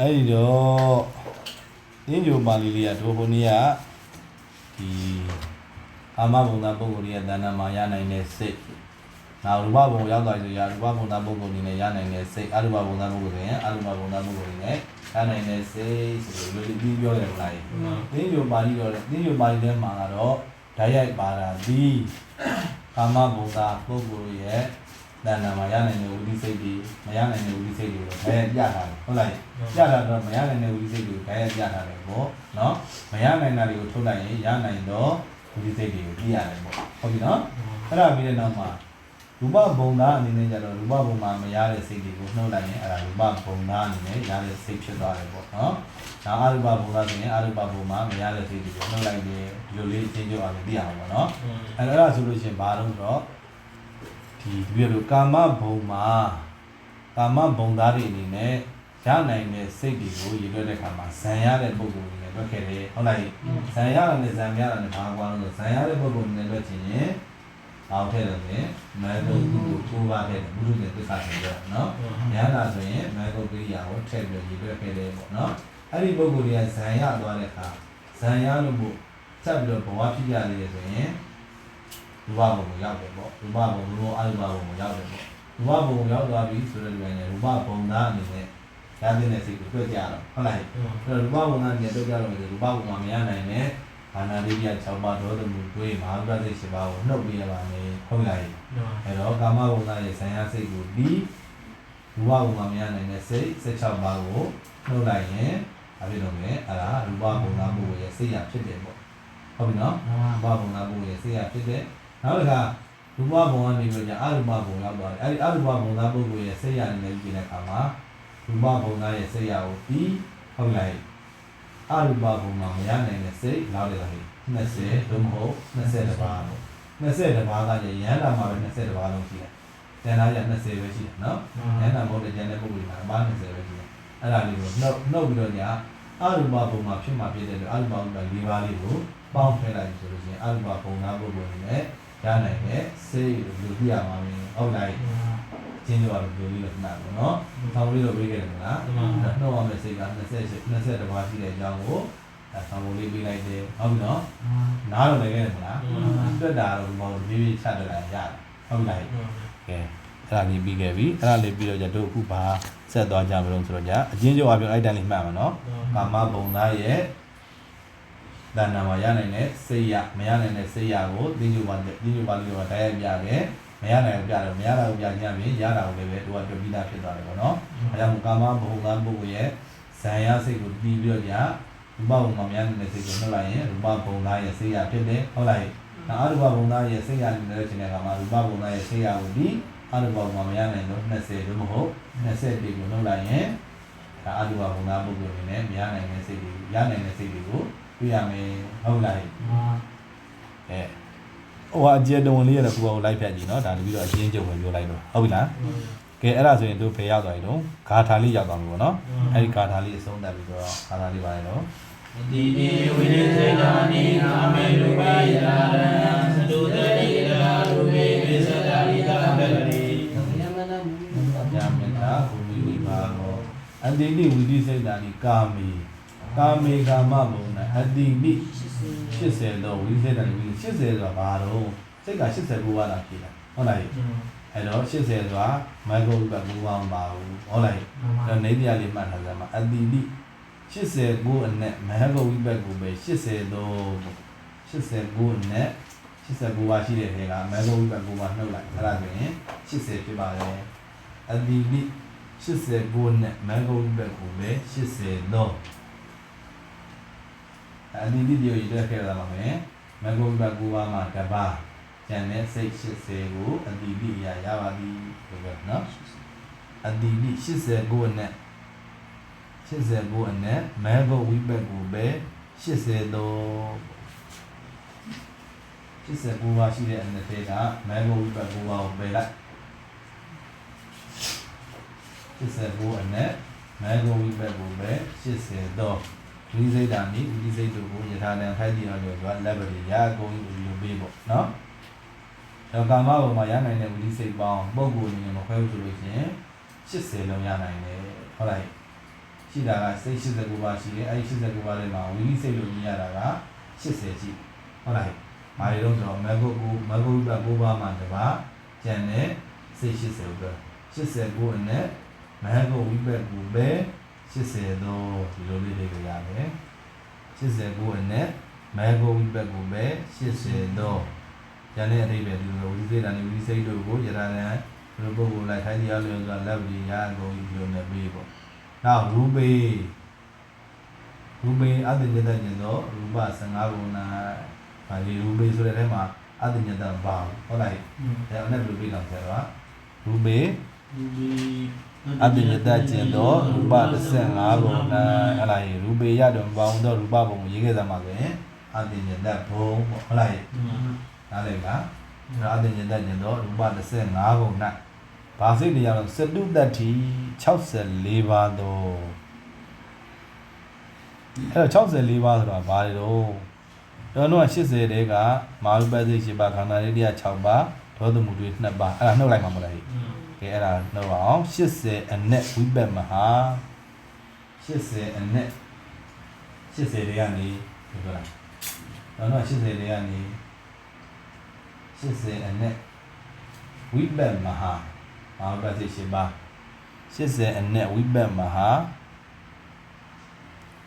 အဲ့ဒီတော့ညညိုပါဠိလေးကဒိုဟိုနေ့ကဒီအာမဘုံသားပုဂ္ဂိုလ်ရဲ့တဏ္ဍာမှာရနိုင်တဲ့စိတ်နောက်ရူပဘုံရောက်သွားပြီဆိုရရူပဘုံသားပုဂ္ဂိုလ်အနေနဲ့ရနိုင်တဲ့စိတ်အရူပဘုံသားပုဂ္ဂိုလ်ဆိုရင်အရူပဘုံသားပုဂ္ဂိုလ်အနေနဲ့ရနိုင်တဲ့စိတ်ဆိုလို့ဒီပြီးပြောတယ်မလားညညိုပါဠိတော့ညညိုပါဠိထဲမှာကတော့ဓာတ်ရိုက်ပါတာဒီအာမဘုံသားပုဂ္ဂိုလ်ရဲ့ တဏ္ဍာမှာရနိုင်တဲ့ဝိသိစိတ်တွေမရနိုင်တဲ့ဝိသိစိတ်တွေကိုဓာတ်ရိုက်ပြထားတယ်ဟုတ်လားပြတာတော့မရနိုင်တဲ့ဝိသိစိတ်တွေကိုတိုင်းရပြထားတယ်ပေါ့နော်မရနိုင်တာတွေကိုထုတ်လိုက်ရင်ရနိုင်တော့ဝိသိစိတ်တွေကိုပြရတယ်ပေါ့ဟုတ်ပြီနော်အဲ့ဒါပြီးတဲ့နောက်မှာရူပဘုံသားအနေနဲ့ကြတော့ရူပဘုံမှာမရတဲ့စိတ်တွေကိုနှုတ်လိုက်ရင်အဲ့ဒါရူပဘုံသားအနေနဲ့ရတဲ့စိတ်ဖြစ်သွားတယ်ပေါ့နော်ဒါအရူပဘုံသားဆိုရင်အရူပဘုံမှာမရတဲ့စိတ်တွေကိုနှုတ်လိုက်ရင်ဒီလိုလေးအချင်းချင်းအောင်သိအောင်ပေါ့နော်အဲ့တော့အဲ့ဒါဆိုလို့ရှိရင်ဘာလို့ဆိုတော့ ဒီတပြည့်လို့ကာမဘုံမှာကာမဘုံသားတွေအနေနဲ့ရနိုင်တဲ့စိတ်တွေကိုရည်ရွယ်တဲ့အခါမှာဇံရတဲ့ပုဂ္ဂိုလ်တွေနဲ့တွေ့ခဲ့တယ်ဟုတ်လားဇံရတာနဲ့ဇံမရတာနဲ့ဘာကွာလို့ဆိုဇံရတဲ့ပုဂ္ဂိုလ်တွေနဲ့တွေ့ချင်ရင်အောက်ထည့်တယ်ဆိုရင်မေဂုတ်ကုကိုပါခဲ့တယ်ဘုရုရဲ့သစ္စာဆိုတော့နော်ရတာဆိုရင်မေဂုတ်ကိရိယာကိုထည့်ပြီးရည်ရွယ်ခဲ့တယ်ပေါ့နော်အဲ့ဒီပုဂ္ဂိုလ်တွေကဇံရသွားတဲ့အခါဇံရလို့မို့ဆက်ပြီးတော့ဘဝဖြစ်ရလေဆိုရင် ရူပဘုံကိုရောက်တယ်ပေါ့ရူပဘုံလို့အရူပဘုံကိုရောက်တယ်ပေါ့ရူပဘုံကိုရောက်သွားပြီဆိုတဲ့လူတိုင်းရူပဘုံသားအနေနဲ့ရတဲ့စိတ်ကိုတွေ့ကြတော့ဟုတ်လားအဲ့တော့ရူပဘုံသားအနေနဲ့တွေ့ကြတော့ရူပဘုံမှာမရနိုင်တဲ့ဘာနာလေးပြ6ပါးဒေါသမှုတွေးမဟာပတ္တိ7ပါးကိုနှုတ်ပြရပါမယ်ဟုတ်လားအဲ့တော့ကာမဘုံသားရဲ့ဆံရစိတ်ကိုပြီးရူပဘုံမှာမရနိုင်တဲ့စိတ်16ပါးကိုနှုတ်လိုက်ရင်အဖြစ်တော့မယ်အဲ့ဒါရူပဘုံသားဘုံရဲ့စိတ်ရဖြစ်တယ်ပေါ့ဟုတ်ပြီနော်ရူပဘုံသားဘုံရဲ့စိတ်ရဖြစ်တယ် နောက်တစ်ခါရူပဘုံကနေပြီးတော့အရူပဘုံရောက်သွားတယ်အဲဒီအရူပဘုံသားပုဂ္ဂိုလ်ရဲ့စိတ်ရနေနေပြီးတဲ့အခါမှာရူပဘုံသားရဲ့စိတ်ရကိုပြီးဟုတ်လိုက်အရူပဘုံမှာမရနိုင်တဲ့စိတ်လောက်တယ်ဟဲ့20သို့မဟုတ်20တပါးပေါ့20တပါးကရရန်တာမှာပဲ20တပါးလုံးရှိတယ်ကျန်တာရ20ပဲရှိတယ်နော်ရန်တာမဟုတ်တဲ့ကျန်တဲ့ပုဂ္ဂိုလ်ကအပါး20ပဲရှိတယ်အဲ့ဒါလေးကိုနှုတ်နှုတ်ပြီးတော့ညာအရူပဘုံမှာဖြစ်မှာဖြစ်တဲ့အတွက်အရူပဘုံက၄ပါးလေးကိုပေါင်းထည့်လိုက်ပြီဆိုလို့ရှိရင်အရူပဘုံသားပုဂ္ဂိုလ်အနေနဲ့ ရနိုင်တယ်စိတ်လူပြရမှာမင်းအောက်လိုက်ကျင်းတော့လူပြီးတော့နားပေါ့နော်ဆောင်းလေးတော့ပေးခဲ့တယ်မလားနှုတ်အောင်မဲ့စိတ်က28 20တဘာရှိတဲ့အကြောင်းကိုအဲဆောင်းလေးပေးလိုက်တယ်ဟုတ်ပြီနော်နားတော့လည်းခဲ့တယ်မလားတွေ့တာတော့မော်လေးလေးချတယ်လားရတယ်ဟုတ်လားကဲအဲ့ဒါလေးပြီးခဲ့ပြီအဲ့ဒါလေးပြီးတော့ကြတို့အခုဘာဆက်သွားကြမလို့ဆိုတော့ကြအချင်းကျော်အပြောင်းအဲ့တန်းလေးမှတ်မှာနော်ကာမဘုံသားရဲ့ တဏ္ဍာမှာရနိုင်တဲ့စိတ်ရမရနိုင်တဲ့စိတ်ရကိုသိညူပါသိညူပါလို့တော့တရားပြတယ်မရနိုင်ဘူးပြတယ်မရတာကိုပြကြရင်ရတာကိုလည်းပဲသူကတွေ့ပြီးသားဖြစ်သွားတယ်ပေါ့နော်အဲဒါမှကာမဘုံသားပုဂ္ဂိုလ်ရဲ့ဇံရစိတ်ကိုပြီးပြီးတော့ကြာရူပဘုံမှာမရနိုင်တဲ့စိတ်ကိုနှုတ်လိုက်ရင်ရူပဘုံသားရဲ့စိတ်ရဖြစ်တယ်ဟုတ်လားဒါအရူပဘုံသားရဲ့စိတ်ရနေတဲ့ချိန်ကမှရူပဘုံသားရဲ့စိတ်ရကိုပြီးအရူပဘုံမှာမရနိုင်တော့20လို့မဟုတ်20ปีကိုနှုတ်လိုက်ရင်ဒါအရူပဘုံသားပုဂ္ဂိုလ်အနေနဲ့မရနိုင်တဲ့စိတ်တွေရနိုင်တဲ့စိတ်တွေကို ပြရမယ်ဟုတ်လားအဲဟိုအကျဲတုံလေးရတဲ့ကိုယ်ကိုလိုက်ဖြတ်ကြည့်နော်ဒါတပြီးတော့အချင်းကျုပ်ပဲပြောလိုက်တော့ဟုတ်ပြီလားကဲအဲ့ဒါဆိုရင်တို့ဖေရောက်သွားပြီတော့ဂါထာလေးရောက်သွားပြီပေါ့နော်အဲ့ဒီဂါထာလေးအဆုံးသတ်ပြီးတော့ဂါထာလေးပါလေတော့တိတိဝိရိစေနာနိကာမေလူပိယရာရံသတုတတိရာရူပိပိစတာရိတာပတ္တိညာမေတ္တာဘုမိဝိပါဟောအတ္တိတိဝိတိစိတ်တာနိကာမေ ကာမေကာမဘုံနဲ့အတ္တိတိ80တော့ဝိသေတန်ဝိ80ဆိုတာဘာတော့စိတ်က89ပါးတာဖြစ်တာဟုတ်လားအဲ့တော့80ဆိုတာမိုက်ဂုတ်ကဘူဝမ်းပါဘူးဟုတ်လားအဲ့နေတရားလေးမှတ်ထားကြမှာအတ္တိတိ89အနဲ့မဟဂဝိဘက်ကိုပဲ80တော့89အနဲ့89ပါးရှိတဲ့ထဲကမဟဂဝိဘက်ကိုပါနှုတ်လိုက်အဲ့ဒါဆိုရင်80ဖြစ်ပါတယ်အတ္တိတိ89နဲ့မဟဂဝိဘက်ကိုပဲ80တော့ အဒီဒီဒီကိုရတဲ့ခဲ့တာပါမယ်မဂုဘကူပါမှာတပါကျန်တဲ့စိတ်80ကိုအဒီဒီရရပါပြီဆိုတော့နော်အဒီဒီ89နဲ့89အနဲ့မဂုဝိဘက်ကိုပဲ80တော့89ပါရှိတဲ့အနဲ့သေးကမဂုဝိဘက်ကိုပါကိုပယ်လိုက်89အနဲ့မဂုဝိဘက်ကိုပဲ80တော့ ဝိစိတ်တာနိဝိစိတ်တို့ကိုယထာတံထိုက်ကြည့်ရလို့ဆိုတာလက်ပတိရာကုန်ကြီးလိုပေးပေါ့နော်။တော့ကာမဘုံမှာရနိုင်တဲ့ဝိစိတ်ပေါင်းပုံကိုယ်အနေနဲ့မခွဲဘူးဆိုလို့ရှိရင်80လုံးရနိုင်တယ်ဟုတ်လားရှိတာကစိတ်89ပါးရှိတယ်အဲဒီ89ပါးထဲမှာဝိလိစိတ်လို့မြင်ရတာက80ရှိဟုတ်လားမာရီတော့ဆိုတော့မဂ္ဂုကိုမဂ္ဂုက9ပါးမှတပါးကျန်တဲ့စိတ်80ပဲ89အနဲ့မဂ္ဂုဝိဘက်ကိုပဲ 80တော့ဒီလိုလေးလေးကြရတယ်89အနဲ့မဂ္ဂုဝိဘက်ကိုပဲ80တော့ကျန်တဲ့အဓိပ္ပာယ်ဒီလိုဝိသေတန်ဝိစိတ်တို့ကိုယရဏံဘယ်လိုပုဂ္ဂိုလ်လိုက်ခိုင်းတရားလျော်စွာလက်ပတိရအကုန်ဒီလိုနဲ့ပြီးပေါ့နောက်ရူပေရူပေအတ္တညတညသောရူပ15ဘုံနာဗာလီရူပေဆိုတဲ့ထဲမှာအတ္တညတဘာဟုတ်လားအဲအဲ့နဲ့ဘယ်လိုပြီးလောက်ဆရာကရူပေဒီ အတ္တညတကျင်သောရူပ15ဘုံနာဟလာရူပေရတော့ဘောင်းသောရူပဘုံကိုရေးခဲ့သမှာဆိုရင်အတ္တညတဘုံပေါ့ဟုတ်လားနားလည်လားအဲ့အတ္တညတကျင်သောရူပ15ဘုံနာဘာစိတ်နေရတော့စတုတ္တိ64ပါးသောအဲ့တော့64ပါးဆိုတာဘာတွေတော့ကျွန်တော်တို့က80တဲကမာဝိပဿိ8ပါးခန္ဓာလေးတရား6ပါးဒေါသမူတွေ2ပါးအဲ့ဒါနှုတ်လိုက်မှာမဟုတ်လားဟိ ကဲအဲ့ဒါနှုတ်အောင်80အနက်ဝိပက်မဟာ80အနက်80တွေကနေပြောတာတော့တော့80တွေကနေ80အနက်ဝိပက်မဟာဘာဝိပက်စိတ်ရှိပါ80အနက်ဝိပက်မဟာ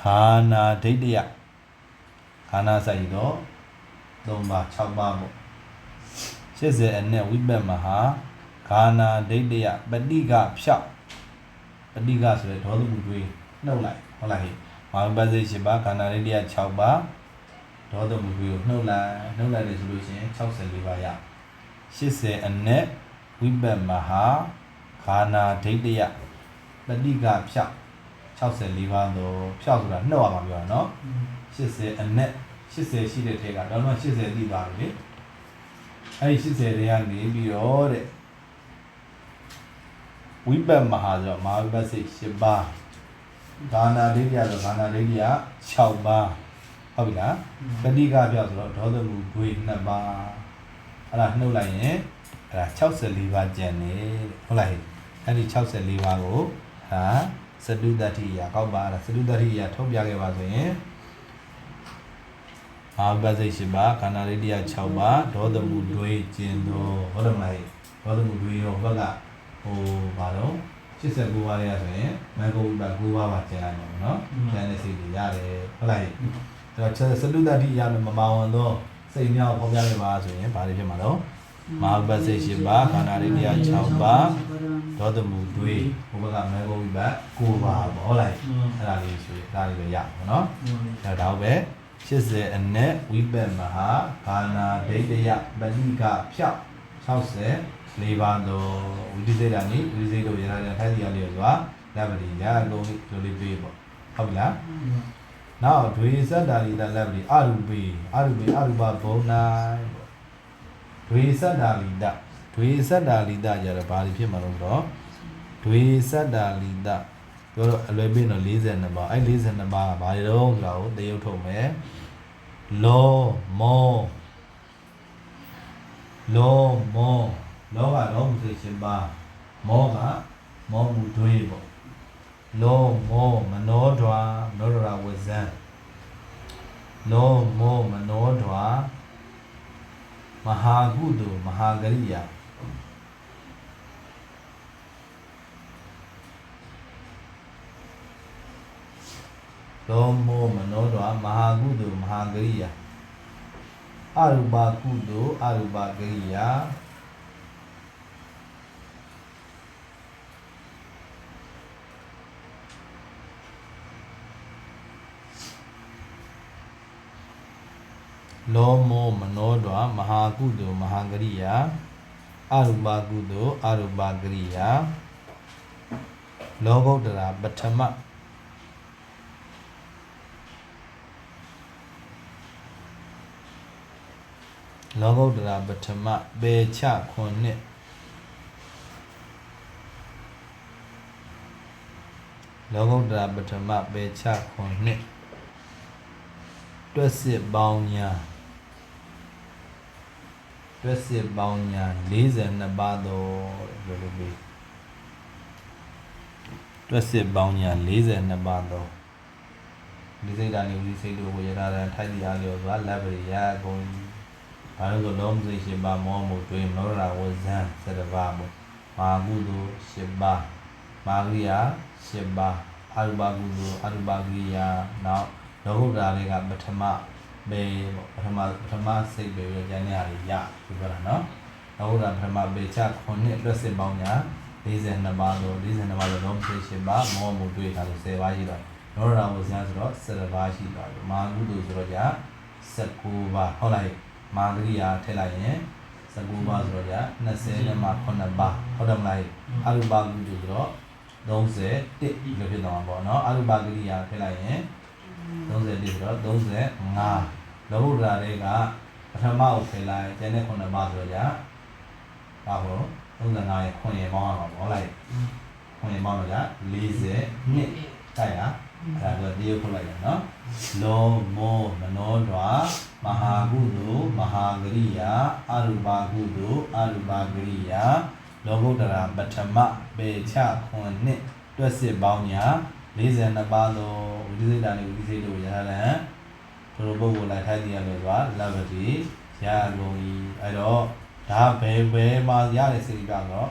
ခန္ဓာဒိဋ္ဌယခန္ဓာဆိုင်တော့3ပါး6ပါးပေါ့80အနက်ဝိပက်မဟာ ခန္ဓာဒိဋ္ဌယပဋိကဖြောက်ပဋိကဆိုတဲ့ဒေါသမူတွေနှုတ်လိုက်ဟုတ်လားဟိမာဝပစိတ်7ပါးခန္ဓာဒိဋ္ဌယ6ပါးဒေါသမူတွေကိုနှုတ်လိုက်နှုတ်လိုက်တယ်ဆိုလို့ရှိရင်64ပါးရ80အနက်ဝိပတ်မဟာခန္ဓာဒိဋ္ဌယပဋိကဖြောက်64ပါးတော့ဖြောက်ဆိုတာနှုတ်ရမှာပြောတာနော်80အနက်80ရှိတဲ့ထဲကတော့မှ80သိသွားပြီလေအဲဒီ80တွေကနေပြီးတော့တဲ့ ဝိပတ်မဟာဆိုတော့မဟာဝိပတ်စိတ်7ပါးဒါနာဒိဋ္ဌိယဆိုဒါနာဒိဋ္ဌိယ6ပါးဟုတ်ပြီလားပဋိကပြောဆိုတော့ဒေါသမူဂွေ2ပါးအဲ့ဒါနှုတ်လိုက်ရင်အဲ့ဒါ64ပါးကျန်တယ်ဟုတ်လားဟဲ့အဲ့ဒီ64ပါးကိုဟာစတုတ္တိယကောက်ပါလားစတုတ္တိယထုတ်ပြခဲ့ပါဆိုရင်မဟာဝိပတ်စိတ်7ပါးခန္ဓာဒိဋ္ဌိယ6ပါးဒေါသမူတွေကျင်တော်ဟုတ်တယ်မလားဒေါသမူတွေရောဘက်က ဟိုဘာတော့89ပါးရဆိုရင်မဂ္ဂဝိပတ်9ပါးပါကျန်လိုက်မှာပေါ့နော်ကျန်တဲ့စိတ်တွေရတယ်ဟုတ်လားအဲ့တော့စတုတ္တိယလို့မမောင်တော့စိတ်မြောက်ပေါ်ပြခဲ့ပါဆိုရင်ဘာတွေဖြစ်မှာတော့မဟာဝိပတ်စိတ်7ပါးခန္ဓာဒိဋ္ဌိယ6ပါးဒေါသမူတွေဘုဘကမဂ္ဂဝိပတ်9ပါးပေါ့ဟုတ်လားအဲ့ဒါလေးဆိုရင်ဒါလေးပဲရပါတော့နော်အဲ့ဒါပဲ80အနက်ဝိပက်မဟာဘာနာဒိဋ္ဌယပဏိကဖြောက်60 လေးပါတော့ဝိသေတာနိဝိသေတို့ရတာထိုက်စီရလေးဆိုတာလက်ပတိရအလုံးလေးလိုလေးပေးပေါ့ဟုတ်ပြီလားနောက်ဒွေဇတ်တာလီတာလက်ပတိအရူပေအရူပေအရူပဘုံနိုင်ပေါ့ဒွေဇတ်တာလီတာဒွေဇတ်တာလီတာကြတော့ဘာလို့ဖြစ်မှာလို့ဆိုတော့ဒွေဇတ်တာလီတာပြောတော့အလွယ်ပြင်းတော့42ပါအဲ့42ပါကဘာတွေတော့ဆိုတာကိုတရုပ်ထုတ်မယ်လောမောလောမော လောကတော့မသိရှင်ပါမောကမောမှုတွေးပေါ့လောမောမနောဒွာမနောဒွာဝဇံလောမောမနောဒွာမဟာကုတုမဟာဂရိယာလောမောမနောဒွာမဟာကုတုမဟာဂရိယာအရူပကုတုအရူပဂရိယာ လောမောမနောဒွာမဟာကုတုမဟာဂရိယာအရူပကုတုအရူပဂရိယာလောကုတ္တရာပထမလောကုတ္တရာပထမပေချခွန်နှစ်လောကုတ္တရာပထမပေချခွန်နှစ်တွက်စစ်ပေါင်းညာ တွက်စစ်ပေါင်းညာ42ပါးသောလို့လို့ပြီးတွက်စစ်ပေါင်းညာ42ပါသောဒီစိတ်ဓာတ်နေဦးစိတ်တို့ကိုရထားတဲ့ထိုက်တရားလျော်စွာလက်ပရိယာအကုန်ဘာလို့ဆိုလုံးစိတ်ရှင်ပါမောမှုတွင်မနောရဝဇံ7ပါးမှုမာကုသိုလ်7ပါးမာဂရိယာ7ပါးအရူပကုသိုလ်အရူပဂရိယာနောက်လောကုတ္တရာတွေကပထမ ဘေပထမပထမစိတ်ပဲရကျန်တဲ့ဟာတွေရဒီပြောတာနော်လောကုတ္တရာပထမဘေချခုနှစ်တွက်စစ်ပေါင်းညာ42ပါးလို့42ပါးလို့လုံးစိတ်ရှင်ပါမောမှုတွေ့တာလို့10ပါးရှိတော့လောရဝဇံဆိုတော့7ပါးရှိသွားပြီမာကုသိုလ်ဆိုတော့ကြာ19ပါးဟုတ်လားမာဂရိယာထည့်လိုက်ရင်19ပါးဆိုတော့ကြာ20နဲ့မှ9ပါးဟုတ်တယ်မလားအရူပကုသိုလ်ဆိုတော့31လို့ဖြစ်သွားမှာပေါ့နော်အရူပဂရိယာထည့်လိုက်ရင်31ဆိုတော့35 လောဘဓာတွေကပထမကိုထည့်လိုက်ကျန်တဲ့9ပါးဆိုတော့ကြာဘာလို့35ရဲ့9ရဲ့ပေါင်းရမှာပေါ့ဟုတ်လား9ရဲ့ပေါင်းတော့ကြာ40နှစ်တိုက်ရအဲ့ဒါဆိုတရုပ်ထုတ်လိုက်ရနော်လောမောမနောဒွာမဟာကုသိုလ်မဟာဂရိယာအရူပကုသိုလ်အရူပဂရိယာလောကုတ္တရာပထမပေချခွန်နှစ်တွက်စစ်ပေါင်းညာ42ပါးသောဝိသေတာနေဝိသေတို့ရဟလံ သူတို့ပုဂ္ဂိုလ်လိုက်ထိုက်တရားလို့ဆိုတာလဘတိရကုန်ဤအဲ့တော့ဒါဘယ်ဘယ်မှာရတဲ့စိတ်ကတော့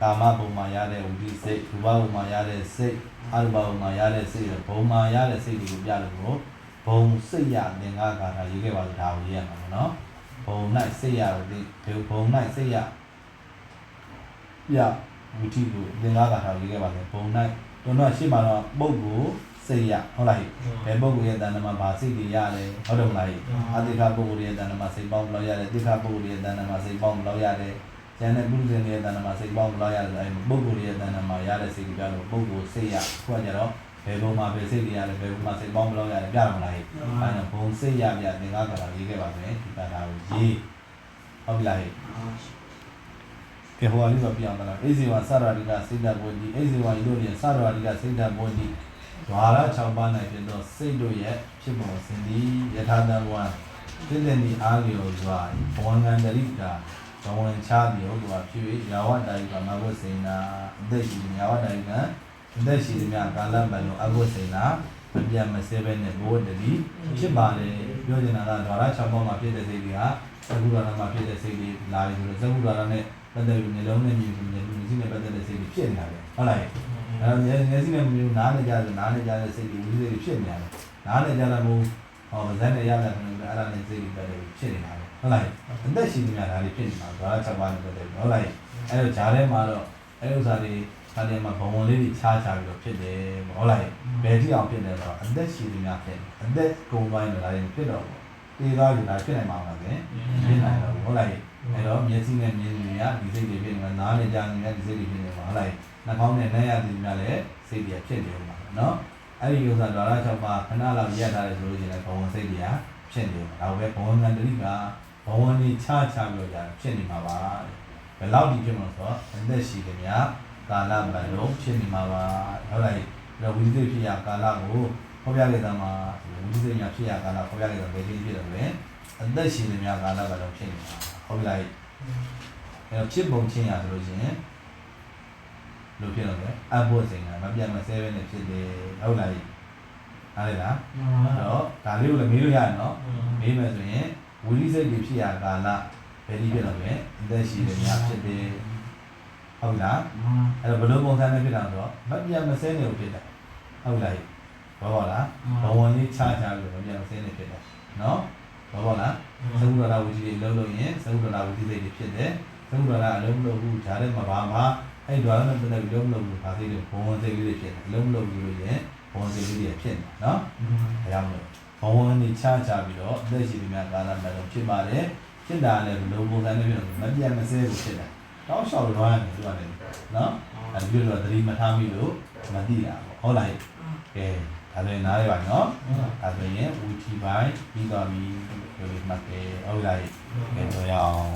ကာမဘုံမှာရတဲ့ဝိသေစိတ်ရူပဘုံမှာရတဲ့စိတ်အရူပဘုံမှာရတဲ့စိတ်ဘုံမှာရတဲ့စိတ်တွေကိုပြလို့ကိုဘုံစိတ်ရသင်္ကားကာထာရေးခဲ့ပါလို့ဒါကိုရေးရမှာပေါ့နော်ဘုံ၌စိတ်ရဒီဘုံ၌စိတ်ရပြဝိတိကိုသင်္ကားကာထာရေးခဲ့ပါလေဘုံ၌တို့တော့ရှေ့မှာတော့ပုဂ္ဂိုလ် စိတ်ရဟုတ်လားဘယ်ပုဂ္ဂိုလ်ရဲ့တဏ္ဍမှာဗာစိတ်တွေရတယ်ဟုတ်တယ်မလားအတိခပုဂ္ဂိုလ်ရဲ့တဏ္ဍမှာစိတ်ပေါင်းဘယ်လောက်ရတယ်တိခပုဂ္ဂိုလ်ရဲ့တဏ္ဍမှာစိတ်ပေါင်းဘယ်လောက်ရတယ်ကျန်တဲ့ပုဂ္ဂိုလ်ရဲ့တဏ္ဍမှာစိတ်ပေါင်းဘယ်လောက်ရတယ်အဲပုဂ္ဂိုလ်ရဲ့တဏ္ဍမှာရတဲ့စိတ်တွေပြလို့ပုဂ္ဂိုလ်စိတ်ရခုကကြတော့ဘယ်ဘုံမှာဘယ်စိတ်တွေရတယ်ဘယ်ဘုံမှာစိတ်ပေါင်းဘယ်လောက်ရတယ်ပြရမလားအဲဒါဘုံစိတ်ရပြသင်္ကားကတာရေးခဲ့ပါမယ်ဒီကတာကိုရေးဟုတ်ပြီလားဟဲ့ကဲဟိုအလေးတော့ပြောင်းလာအိဇေဝသရရိကစိတ်တဘုံဒီအိဇေဝဤတို့ရဲ့သရရိကစိတ်တဘုံ ဒီဓဝါရ6ပါး၌ဖြစ်သောစိတ်တို့ရဲ့ဖြစ်ပုံစင်သည်ယထာတံဝံသိတဲ့ဤအားလျော်စွာဘဝငန္တရိကာဘဝံချားပြောသူကဖြစ်၍ယာဝတ္တာယကမဘုစေနာအသက်ရှိယာဝတ္တာယကအသက်ရှိသည်များကာလပတ်လုံးအဘုစေနာမပြတ်မစဲပဲနဲ့ဘဝတ္တိဖြစ်ပါလေပြောချင်တာကဓဝါရ6ပါးမှာဖြစ်တဲ့စိတ်တွေကသကုရဏမှာဖြစ်တဲ့စိတ်တွေလာပြီဆိုတော့သကုရဏနဲ့ပတ်သက်ပြီးနှလုံးနဲ့မြင်ပြီးမြင်ပြီးစိတ်နဲ့ပတ်သက်တဲ့စိတ်တွေဖြစ်နေတာပဲဟုတ်လား အဲတော့မျက်မျက်စိနဲ့မြင်နားနဲ့ကြားဆိုနားနဲ့ကြားတဲ့စိတ်တွေဝိသေတွေဖြစ်နေတာပဲနားနဲ့ကြားတဲ့မို့ဟောဗဇက်နဲ့ရတဲ့ဆိုရင်အဲ့ဒါနဲ့စိတ်တွေပတ်သက်ပြီးဖြစ်နေတာပဲဟုတ်လားအသက်ရှင်နေတာဒါတွေဖြစ်နေတာဓဝါရ6ပါးနဲ့ပတ်သက်ပြီးဟုတ်လားအဲ့တော့ဂျားထဲမှာတော့အဲ့ဥစ္စာတွေခါတည်းမှာဘဝလေးတွေခြားခြားပြီးတော့ဖြစ်တယ်ဟုတ်လားဘယ်တိအောင်ဖြစ်တယ်ဆိုတော့အသက်ရှင်နေတာဖြစ်တယ်အသက်ကုန်ပိုင်းနေတာတွေဖြစ်တော့ပေါ့တေးသားယူတာဖြစ်နိုင်မှာမဟုတ်ဘူးဖြစ်နိုင်တော့ဟုတ်လားအဲ့တော့မျက်စိနဲ့မြင်နေရဒီစိတ်တွေဖြစ်နေမှာနားနဲ့ကြားနေရဒီစိတ်တွေဖြစ်နေမှာဟုတ်လား နှာခေါင်းနဲ့နှမ်းရသည်များလည်းစိတ်တွေဖြစ်နေမှာနော်အဲ့ဒီဥစ္စာဓာရ6ပါးခဏလောက်ရက်ထားတယ်ဆိုလို့ရှိရင်ဘဝစိတ်တွေကဖြစ်နေမှာဒါပဲဘဝငန္တရိကဘဝနေချချပြီးတော့ဖြစ်နေမှာပါဘယ်လောက်ဒီဖြစ်မှာဆိုတော့အသက်ရှိတယ်များကာလပတ်လုံးဖြစ်နေမှာပါဟုတ်လားတော့ဝိသေဖြစ်ရကာလကိုဖော်ပြလိုက်တာမှာဝိသေညာဖြစ်ရကာလဖော်ပြလိုက်တော့ဘယ်လိုဖြစ်တယ်လဲအသက်ရှိတယ်များကာလပတ်လုံးဖြစ်နေမှာဟုတ်ပြီလားအဲတော့ဖြစ်ပုံချင်းရဆိုလို့ရှိရင် လို့ဖြစ်တော့လေအဘုဇင်ကမပြတ်မဆဲပဲနဲ့ဖြစ်တယ်ဟုတ်လားအားလေလားအဲ့တော့ဒါလေးကိုလည်းမေးလို့ရတယ်နော်မေးမယ်ဆိုရင်ဝိရိစိတ်တွေဖြစ်ရကာလဘယ်ဒီဖြစ်တော့လဲအသက်ရှိတယ်များဖြစ်တယ်ဟုတ်လားအဲ့တော့ဘယ်လိုပုံစံနဲ့ဖြစ်တာဆိုတော့မပြတ်မဆဲနေလို့ဖြစ်တယ်ဟုတ်လားဘောပါလားဘဝကြီးချချလို့မပြတ်မဆဲနေဖြစ်တယ်နော်ဘောပါလားသကုဒ္ဒရာဝိသီတွေလုံးလို့ရင်သကုဒ္ဒရာဝိသီတွေဖြစ်တယ်သကုဒ္ဒရာအလုံးမလို့ဘူးဓာတ်ထဲမှာဘာမှ အဲ့ဒွါရနဲ့ပတ်သက်ပြီးလုံးမလို့ဘူးဘာသိလို့ဘဝစိတ်လေးတွေဖြစ်တယ်လုံးမလို့ဘူးလို့ရင်ဘဝစိတ်လေးတွေဖြစ်နေနော်အဲကြောင့်မလို့ဘဝနေချချပြီးတော့အသက်ရှိပြီးများကာလမဲ့တော့ဖြစ်ပါတယ်ဖြစ်တာလည်းဘလုံးပုံစံနဲ့ဖြစ်တော့မပြတ်မစဲဘူးဖြစ်တယ်တောက်လျှောက်လွှမ်းနေသူကလည်းနော်အဲဒီလိုတော့သတိမထားမိလို့မသိတာပေါ့ဟုတ်လားကဲဒါလည်းနားရပါနော်ဒါဆိုရင်ဝီတီပိုင်းပြီးတော့ပြီပြောလို့မှတ်တယ်ဟုတ်လားကဲတော့ရအောင်